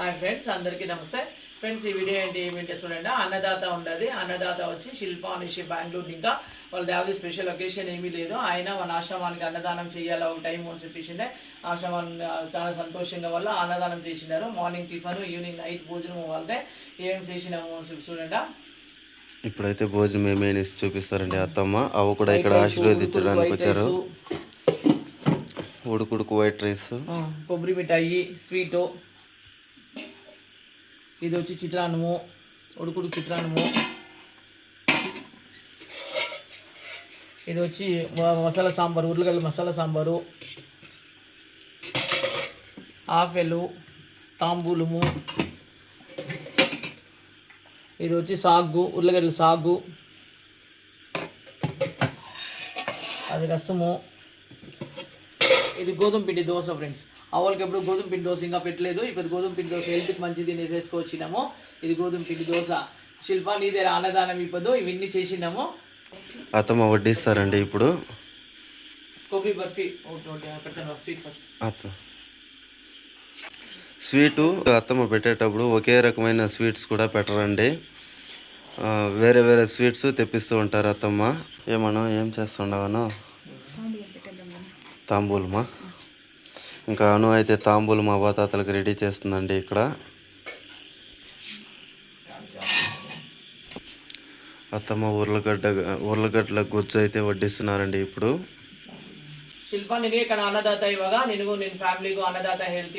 Hi friends అందరికీ నమస్తే. Friends ఈ వీడియో ఏంటి ఏమిటి చూడండి. అన్నదాత ఉండదు. అన్నదాత వచ్చి శిల్ప అనేసి బెంగళూరు ఇంకా వాళ్ళ దాది స్పెషల్ ఒకేషన్ ఏమీ లేదు. ఆయన మన ఆశ్రమానికి అన్నదానం చేయాలి ఒక టైం అని చెప్పేసిండే. ఆశ్రమాన్ని చాలా సంతోషంగా వల్ల అన్నదానం చేసినారు మార్నింగ్ టిఫన్ ఈవినింగ్ నైట్ భోజనం వాళ్ళదే. ఏం చేసినాము అని చెప్పి చూడండి. ఇప్పుడైతే భోజనం ఏమేమి చూపిస్తారండి అత్తమ్మ. అవి కూడా ఇక్కడ ఆశీర్వదించడానికి వచ్చారు. ఉడుకుడుకు వైట్ రైస్. కొబ్బరి మిఠాయి స్వీటు. ఇది వచ్చి చిత్రాన్నము. ఉడుకుడు చిత్రాన్నము. ఇది వచ్చి మసాలా సాంబారు ఉర్లగడ్డ మసాలా సాంబారు. ఆఫెలు తాంబూలము. ఇది వచ్చి సాగు ఉర్లగడ్డల సాగు. అది రసము. ఇది గోధుమ పిండి దోశ ఫ్రెండ్స్. అవలకి ఎప్పుడు గోధుమ పిండి దోశ ఇంకా పెట్టలేదు. ఇప్పుడు గోధుమ పిండి దోశ హెల్త్కి మంచిది వేసేసుకొచ్చినాము ఇది గోధుమ పిండి దోశ. శిల్ప నీదే అన్నదానం ఇప్పుడు ఇవన్నీ చేసినాము. అత్తమ్మ వడ్డిస్తారండి ఇప్పుడు. కొబ్బరి బర్ఫీ స్వీట్ ఫస్ట్. అత్త. స్వీటు అత్తమ్మ పెట్టేటప్పుడు ఒకే రకమైన స్వీట్స్ కూడా పెట్టరండి. ఆ, వేరే వేరే స్వీట్స్ తెప్పిస్తూ ఉంటారు అత్తమ్మ. ఏమన్నా ఏం చేస్తుండవను? తాంబూలమా? ఇంకా అను అయితే తాంబూలు మా అవ్వాతాతలకు రెడీ చేస్తుందండి ఇక్కడ. అత్తమ్మ ఉర్లగడ్డ ఉర్లగడ్డల గుజ్జు అయితే వడ్డిస్తున్నారండి ఇప్పుడు. శిల్ప నేను ఇక్కడ అన్నదాత ఇవ్వగా నేను నేను ఫ్యామిలీకు అన్నదాత హెల్త్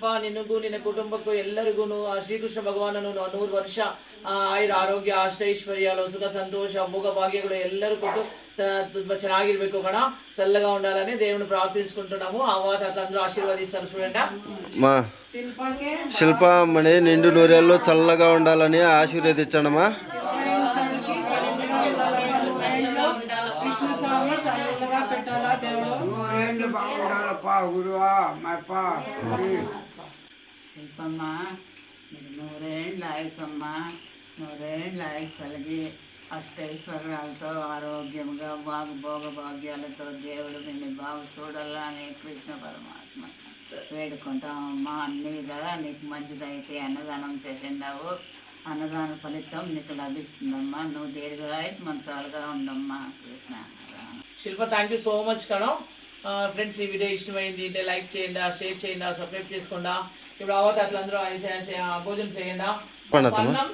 ಶಿಲ್ಪ ನಿನಗೂ ನಿನ್ನ ಕುಟುಂಬಕ್ಕೂ ಎಲ್ಲರಿಗೂ ಆ ಶ್ರೀಕೃಷ್ಣ ಭಗವಾನನು ನೂರು ವರ್ಷ ಆಯುರ ಆರೋಗ್ಯ ಅಷ್ಟೈಶ್ವರ್ಯಾಲು ಸುಖ ಸಂತೋಷ ಭೋಗ ಭಾಗ್ಯಗಳು ಎಲ್ಲರೂ ಕೊಟ್ಟು ತುಂಬ ಚೆನ್ನಾಗಿರ್ಬೇಕು ಕಣ చల్లగా ఉండాలని దేవుని ప్రార్థించుకుంటున్నాము ఆ వాత అందరూ ఆశీర్వదిస్తారు చూడండి మా శిల్పమ్మని నిండు నూరేళ్ళు చల్లగా ఉండాలని ఆశీర్వదించండమ్మా పెట్టాలా దేవుడు మా శిల్పమ్మ మీరు నూరేళ్ళ ఆయుసమ్మ నూరేళ్ళ ఆయుస్ కలిగి అష్టైశ్వర్యాలతో ఆరోగ్యంగా బాగు భోగ భాగ్యాలతో దేవుడు నిన్ను బాగు చూడాలని కృష్ణ పరమాత్మ వేడుకుంటామమ్మా అన్ని విధాలా నీకు మంచిదైతే అన్నదానం చేసిండావు. అన్నదాన ఫలితం నీకు లభిస్తుందమ్మా. నువ్వు దీర్ఘాయుస్ మంత్రాలుగా ఉండమ్మా. Krishna. Shilpa thank you so much కణం ఫ్రెండ్స్ ఈ వీడియో ఇష్టమైంది అంటే లైక్ చేయండి షేర్ చేయండి సబ్స్క్రైబ్ చేసుకోండి. ఇప్పుడు అవత అట్లందరూ భోజనం చేయండి. అన్నం?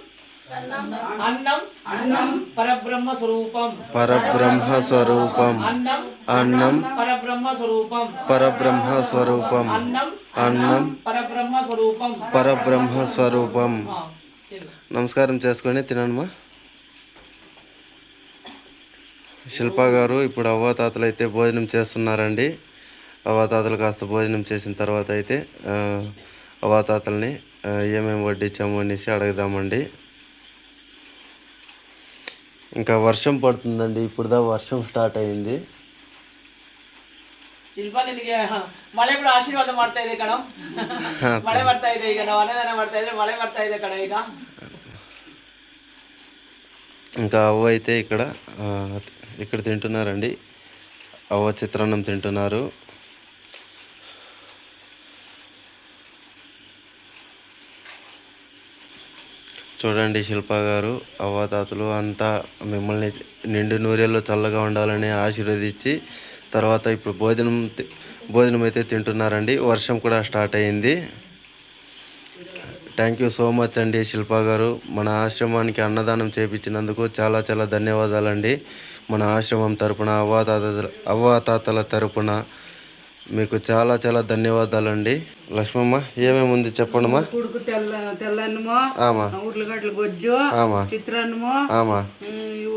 అన్నం. అన్నం? పరబ్రహ్మ స్వరూపం. పరబ్రహ్మ స్వరూపం. అన్నం? అన్నం. పరబ్రహ్మ స్వరూపం. పరబ్రహ్మ స్వరూపం. అన్నం? అన్నం. పరబ్రహ్మ స్వరూపం. పరబ్రహ్మ స్వరూపం. నమస్కారం చేసుకొని తినమ్మా శిల్ప గారు ఇప్పుడు అవ్వాతాతలు అయితే భోజనం చేస్తున్నారండి అవ్వాతాతలు కాస్త భోజనం చేసిన తర్వాత అయితే ఆ, అవ్వాతాతల్ని ఆ, ఏమేమి వడ్డించాము అనేసి అడుగుదామండి ఇంకా వర్షం పడుతుందండి ఇప్పుడుదా వర్షం స్టార్ట్ అయింది ಶಿಲ್ಪ ನಿನಗೆ ಮಳೆ ಕೂಡ ಆಶೀರ್ವಾದ ಮಾಡ್ತಾ ಇದೆ ಕಣ ಮಳೆ ಬರ್ತಾ ಇದೆ ಈಗ ನಾವು ಅನ್ನದಾನ ಮಾಡ್ತಾ ಇದ್ರೆ ಮಳೆ ಬರ್ತಾ ಇದೆ ಕಣ ಈಗ ఇంకా అవ్వ అయితే ఇక్కడ ఆ, ఇక్కడ తింటున్నారండి. అవ్వ చిత్రాన్నం తింటున్నారు. చూడండి శిల్ప గారు అవ్వాతాతలు అంతా మిమ్మల్ని నిండు నూరేళ్ళు చల్లగా ఉండాలని ఆశీర్వదించి తర్వాత ఇప్పుడు భోజనం భోజనం అయితే తింటున్నారండి. వర్షం కూడా స్టార్ట్ అయింది. థ్యాంక్ యూ సో మచ్ అండి శిల్ప గారు. మన ఆశ్రమానికి అన్నదానం చేపించినందుకు చాలా చాలా ధన్యవాదాలండి. మన ఆశ్రమం తరపున అవ్వాతాత అవ్వాతాతల తరపున మీకు చాలా చాలా ధన్యవాదాలండి. లక్ష్మమ్మ ఏమేమి ఉంది చెప్పండమ్మా? కుడుకు తెల్ల తెల్లన్నము ఆమా. ఉర్లగడ్డల గొజ్జు ఆమా. చిత్రాన్నము ఆమా.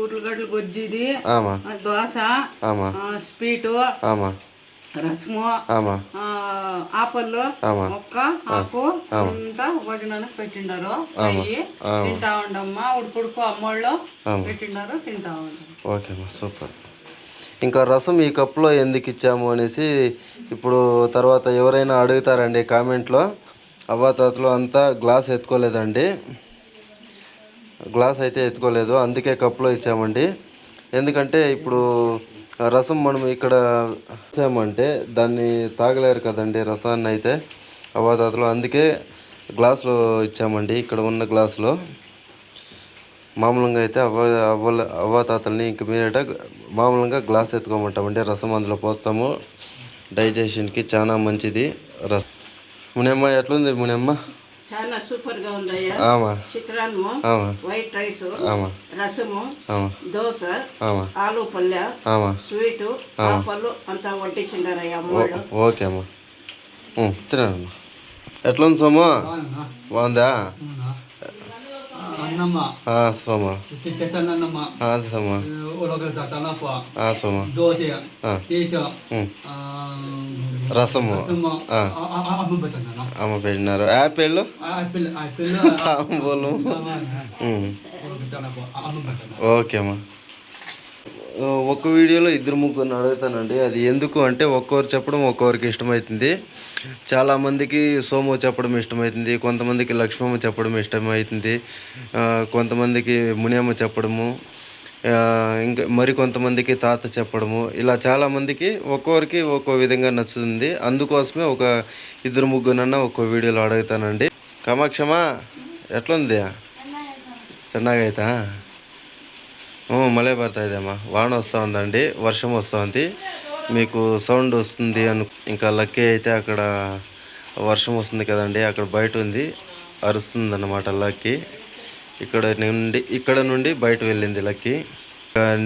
ఉర్లగడ్డల గొజ్జు ఇది ఆమా. దోశ ఆమా. స్వీటు ఆమా. రసము ఆమా. ఆ, ఆపళ్ళు ఆమా. మొక్క ఆకు అంతా భోజనానికి పెట్టిండారు. తింటా ఉండమ్మా ఉడుకుడుకు అమ్మోళ్ళు. పెట్టిండారు తింటా ఉంటాం ఓకే అమ్మా సూపర్. ఇంకా రసం ఈ కప్లో ఎందుకు ఇచ్చాము అనేసి ఇప్పుడు తర్వాత ఎవరైనా అడుగుతారండి కామెంట్లో. అవ్వాతాతలు అంతా గ్లాస్ ఎత్తుకోలేదండి. గ్లాస్ అయితే ఎత్తుకోలేదు అందుకే కప్లో ఇచ్చామండి. ఎందుకంటే ఇప్పుడు రసం మనం ఇక్కడ ఇచ్చామంటే దాన్ని తాగలేరు కదండి రసాన్ని అయితే అవ్వాతాతలు అందుకే గ్లాసులో ఇచ్చామండి ఇక్కడ ఉన్న గ్లాసులో. మామూలుగా అయితే అవ్వ అవ్వల అవ్వాతాతల్ని ఇంక మీదట మామూలుగా గ్లాస్ ఎత్తుకోమంటామండి. రసం అందులో పోస్తాము. డైజెషన్కి చాలా మంచిది రసం. మునెమ్మ ఎట్లుంది మునెమ్మ? చాలా సూపర్గా ఉందయ్యా. ఆమా. చిత్రాన్నము వైట్ రైస్ ఆమా. రసము దోశ ఆమా. ఆలు పల్లె ఆమా. స్వీటు ఆపళ్ళు అంతా వడ్డించిండారయ్యా అమ్మోళ్ళు. ఓకే అమ్మా. ఉం, తినండి ఎట్లుంది సోమా? బాగుందా అన్నమ్మ ఆ, సోమా తిట్టనన్నమ్మ ఆ, సోమా ఉలగ తనప ఆ, సోమా దోతి ఆ, ఈత ఉం. రసము ఆ, అమ్మ పెట్టన్న అమ్మ పెట్టినారు యాపిల్ ఆపిల్ ఆపిల్ తాంబూలం ఉం. అమ్మ పెట్టన్న ఓకే అమ్మా ఒక వీడియోలో ఇద్దరు ముగ్గురిని అడుగుతానండి. అది ఎందుకు అంటే ఒక్కొరు చెప్పడం ఒక్కొరికి ఇష్టమవుతుంది చాలామందికి సోము చెప్పడం ఇష్టమవుతుంది కొంతమందికి లక్ష్మమ్మ చెప్పడం ఇష్టమవుతుంది కొంతమందికి మునియమ్మ చెప్పడము ఇంకా మరి కొంతమందికి తాత చెప్పడము. ఇలా చాలామందికి ఒక్కొక్కరికి ఒక్కో విధంగా నచ్చుతుంది. అందుకోసమే ఒక ఇద్దరు ముగ్గురన్న ఒక్కో వీడియోలో అడుగుతానండి. కమాక్షమా ఎట్లుంది చిన్నగా అవుతా మಳೆ పడుతుందేమ్మా వాన వస్తూ ఉందండి వర్షం వస్తుంది మీకు సౌండ్ వస్తుంది అను ఇంకా లక్కీ అయితే అక్కడ వర్షం వస్తుంది కదండి అక్కడ బయట ఉంది అరుస్తుంది అన్నమాట లక్కీ. ఇక్కడ నుండి ఇక్కడ నుండి బయట వెళ్ళింది లక్కీ.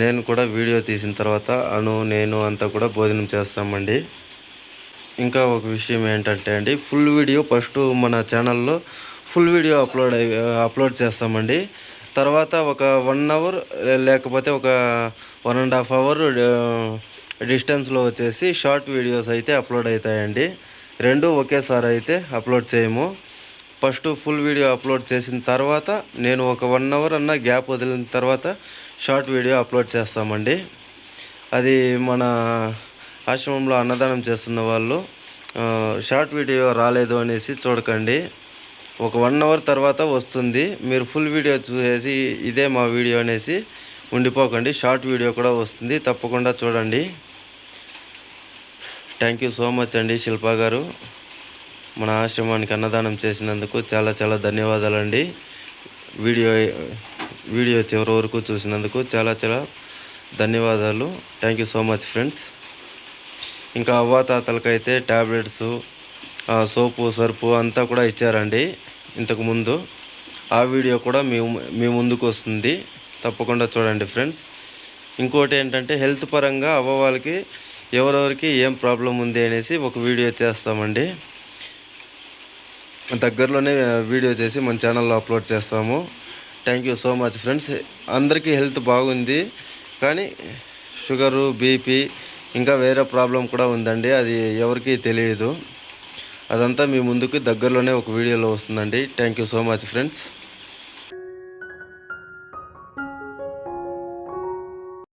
నేను కూడా వీడియో తీసిన తర్వాత అను నేను అంతా కూడా భోజనం చేస్తామండి. ఇంకా ఒక విషయం ఏంటంటే అండి ఫుల్ వీడియో ఫస్ట్ మన ఛానల్లో ఫుల్ వీడియో అప్లోడ్ అప్లోడ్ చేస్తామండి. తర్వాత ఒక వన్ అవర్ లేకపోతే ఒక వన్ అండ్ హాఫ్ అవర్ డిస్టెన్స్లో వచ్చేసి షార్ట్ వీడియోస్ అయితే అప్లోడ్ అవుతాయండి. రెండు ఒకేసారి అయితే అప్లోడ్ చేయము. ఫస్ట్ ఫుల్ వీడియో అప్లోడ్ చేసిన తర్వాత నేను ఒక వన్ అవర్ అన్న గ్యాప్ వదిలిన తర్వాత షార్ట్ వీడియో అప్లోడ్ చేస్తామండి. అది మన ఆశ్రమంలో అన్నదానం చేస్తున్న వాళ్ళు షార్ట్ వీడియో రాలేదు అనేసి చూడకండి. ఒక వన్ అవర్ తర్వాత వస్తుంది. మీరు ఫుల్ వీడియో చూసేసి ఇదే మా వీడియో అనేసి ఉండిపోకండి. షార్ట్ వీడియో కూడా వస్తుంది. తప్పకుండా చూడండి. థ్యాంక్ యూ సో మచ్ అండి శిల్పా గారు. మన ఆశ్రమానికి అన్నదానం చేసినందుకు చాలా చాలా ధన్యవాదాలండి. వీడియో వీడియో చివరి వరకు చూసినందుకు చాలా చాలా ధన్యవాదాలు. Thank you so much friends ఇంకా అవ్వాతాతలకైతే ట్యాబ్లెట్స్ సోపు సర్పు అంతా కూడా ఇచ్చారండి ఇంతకుముందు ఆ వీడియో కూడా మీ మీ ముందుకు వస్తుంది. తప్పకుండా చూడండి ఫ్రెండ్స్. ఇంకోటి ఏంటంటే హెల్త్ పరంగా అవ్వ వాళ్ళకి ఎవరెవరికి ఏం ప్రాబ్లం ఉంది అనేసి ఒక వీడియో చేస్తామండి. దగ్గరలోనే వీడియో చేసి మన ఛానల్లో అప్లోడ్ చేస్తాము. Thank you so much friends. అందరికీ హెల్త్ బాగుంది. కానీ షుగరు బీపీ ఇంకా వేరే ప్రాబ్లం కూడా ఉందండి. అది ఎవరికీ తెలియదు. అదంతా మీ ముందుకు దగ్గరలోనే ఒక వీడియోలో వస్తుందండి. Thank you so much friends